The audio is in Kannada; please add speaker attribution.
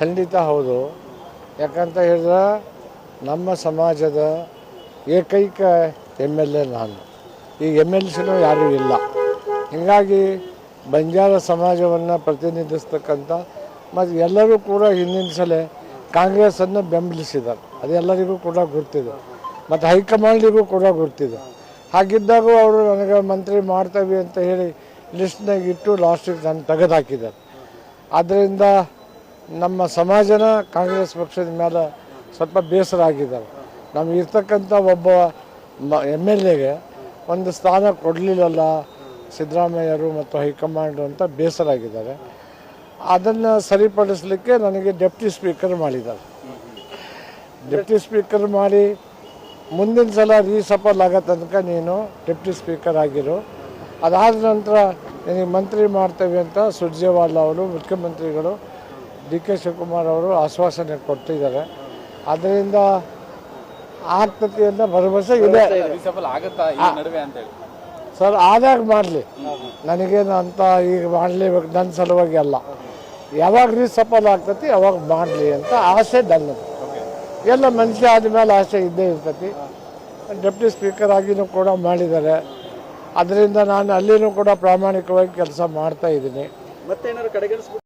Speaker 1: ಖಂಡಿತ ಹೌದು. ಯಾಕಂತ ಹೇಳಿದ್ರೆ ನಮ್ಮ ಸಮಾಜದ ಏಕೈಕ ಎಂ ಎಲ್ ಎ ನಾನು. ಈ ಎಂ ಎಲ್ ಸಿನೂ ಯಾರೂ ಇಲ್ಲ. ಹೀಗಾಗಿ ಬಂಜಾರ ಸಮಾಜವನ್ನು ಪ್ರತಿನಿಧಿಸ್ತಕ್ಕಂಥ ಮತ್ತು ಎಲ್ಲರೂ ಕೂಡ ಹಿಂದಿನ ಸಲ ಕಾಂಗ್ರೆಸ್ಸನ್ನು ಬೆಂಬಲಿಸಿದ್ದಾರೆ. ಅದೆಲ್ಲರಿಗೂ ಕೂಡ ಗುರ್ತಿದೆ. ಮತ್ತು ಹೈಕಮಾಂಡಿಗೂ ಕೂಡ ಗುರ್ತಿದೆ. ಹಾಗಿದ್ದಾಗೂ ಅವರು ನನಗೆ ಮಂತ್ರಿ ಮಾಡ್ತೇವೆ ಅಂತ ಹೇಳಿ ಲಿಸ್ಟ್ನಾಗ ಇಟ್ಟು ಲಾಸ್ಟಿಗೆ ನಾನು ತೆಗೆದು ಹಾಕಿದ್ದಾರೆ ಆದ್ದರಿಂದ ನಮ್ಮ ಸಮಾಜನ ಕಾಂಗ್ರೆಸ್ ಪಕ್ಷದ ಮೇಲೆ ಸ್ವಲ್ಪ ಬೇಸರ ಆಗಿದ್ದಾರೆ ನಮ್ಗೆ ಇರ್ತಕ್ಕಂಥ ಒಬ್ಬ ಮ, ಎಂ ಎಲ್ ಎಗೆ ಒಂದು ಸ್ಥಾನ ಕೊಡಲಿಲ್ಲಲ್ಲ ಸಿದ್ದರಾಮಯ್ಯರು ಮತ್ತು ಹೈಕಮಾಂಡ್ ಅಂತ ಬೇಸರ ಆಗಿದ್ದಾರೆ. ಅದನ್ನು ಸರಿಪಡಿಸಲಿಕ್ಕೆ ನನಗೆ ಡೆಪ್ಟಿ ಸ್ಪೀಕರ್ ಮಾಡಿದ್ದಾರೆ. ಡೆಪ್ಟಿ ಸ್ಪೀಕರ್ ಮಾಡಿ ಮುಂದಿನ ಸಲ ರೀಸಫಲ್ ಆಗೋ ತನಕ ನೀನು ಡೆಪ್ಟಿ ಸ್ಪೀಕರ್ ಆಗಿರು. ಅದಾದ ನಂತರ ನಿನಗೆ ಮಂತ್ರಿ ಮಾಡ್ತೇವೆ ಅಂತ ಸುರ್ಜೇವಾಲಾ ಅವರು ಮುಖ್ಯಮಂತ್ರಿಗಳು ಡಿ ಕೆ ಶಿವಕುಮಾರ್ ಅವರು ಆಶ್ವಾಸನೆ ಕೊಟ್ಟಿದ್ದಾರೆ. ಅದರಿಂದ ಆಗ್ತತಿ ಅಂತ ಭರವಸೆ ಇದೆ. ಸರ್ ಆದಾಗ ಮಾಡಲಿ. ನನಗೇನು ಅಂತ ಈಗ ಮಾಡಲೇಬೇಕು ನನ್ನ ಸಲುವಾಗಿ ಅಲ್ಲ. ಯಾವಾಗ ರೀಸಫಲ್ ಆಗ್ತತಿ ಅವಾಗ ಮಾಡಲಿ ಅಂತ ಆಸೆ ನನ್ನದು ಎಲ್ಲ ಮನುಷ್ಯ ಆದಮೇಲೆ ಆಸೆ ಇದ್ದೇ ಇರ್ತತಿ. ಡೆಪ್ಟಿ ಸ್ಪೀಕರ್ ಆಗಿನೂ ಕೂಡ ಮಾಡಿದ್ದಾರೆ. ಅದರಿಂದ ನಾನು ಅಲ್ಲಿನೂ ಕೂಡ ಪ್ರಾಮಾಣಿಕವಾಗಿ ಕೆಲಸ ಮಾಡ್ತಾ ಇದ್ದೀನಿ.
Speaker 2: ಮತ್ತೆ ಏನಾದ್ರು ಕಡೆಗಣಿಸ್ಬಿಟ್ಟು